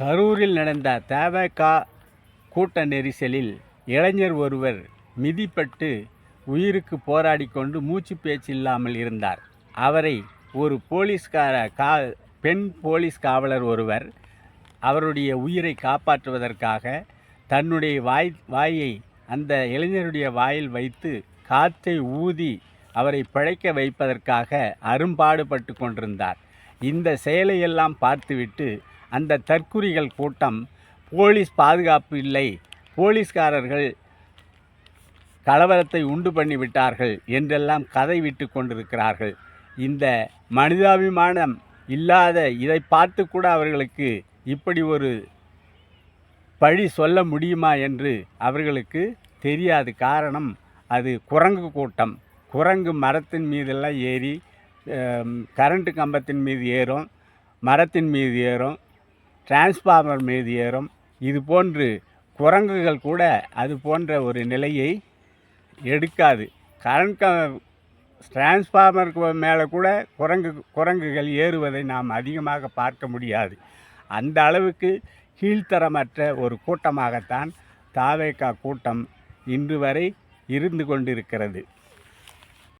கரூரில் நடந்த தவக கூட்ட நெரிசலில் இளைஞர் ஒருவர் மிதிப்பட்டு உயிருக்கு போராடி கொண்டு மூச்சு பேச்சு இல்லாமல் இருந்தார். அவரை ஒரு போலீஸ்கார கா பெண் போலீஸ் காவலர் ஒருவர் அவருடைய உயிரை காப்பாற்றுவதற்காக தன்னுடைய வாய் வாயை அந்த இளைஞருடைய வாயில் வைத்து காற்றை ஊதி அவரை பிழைக்க வைப்பதற்காக அரும்பாடுபட்டு கொண்டிருந்தார். இந்த செயலையெல்லாம் பார்த்துவிட்டு அந்த தற்குறிகள் கூட்டம் போலீஸ் பாதுகாப்பு இல்லை. போலீஸ்காரர்கள் கலவரத்தை உண்டு பண்ணி விட்டார்கள் என்றெல்லாம் கதை விட்டு கொண்டிருக்கிறார்கள். இந்த மனிதாபிமானம் இல்லாத இதை பார்த்து கூட அவர்களுக்கு இப்படி ஒரு பழி சொல்ல முடியுமா என்று அவர்களுக்கு தெரியாது. காரணம் அது குரங்கு கூட்டம். குரங்கு மரத்தின் மீதெல்லாம் ஏறி கரண்ட்டு கம்பத்தின் மீது ஏறும் மரத்தின் மீது ஏறும். டிரான்ஸ்ஃபார்மர் மீது ஏறும். இது போன்று குரங்குகள் கூட அது போன்ற ஒரு நிலையை எடுக்காது. கரண்ட் க டிரான்ஸ்ஃபார்மருக்கு மேலே கூட குரங்கு குரங்குகள் ஏறுவதை நாம் அதிகமாக பார்க்க முடியாது. அந்த அளவுக்கு கீழ்த்தரமற்ற ஒரு கூட்டமாகத்தான் தாவேக்கா கூட்டம் இன்று வரை இருந்து கொண்டிருக்கிறது.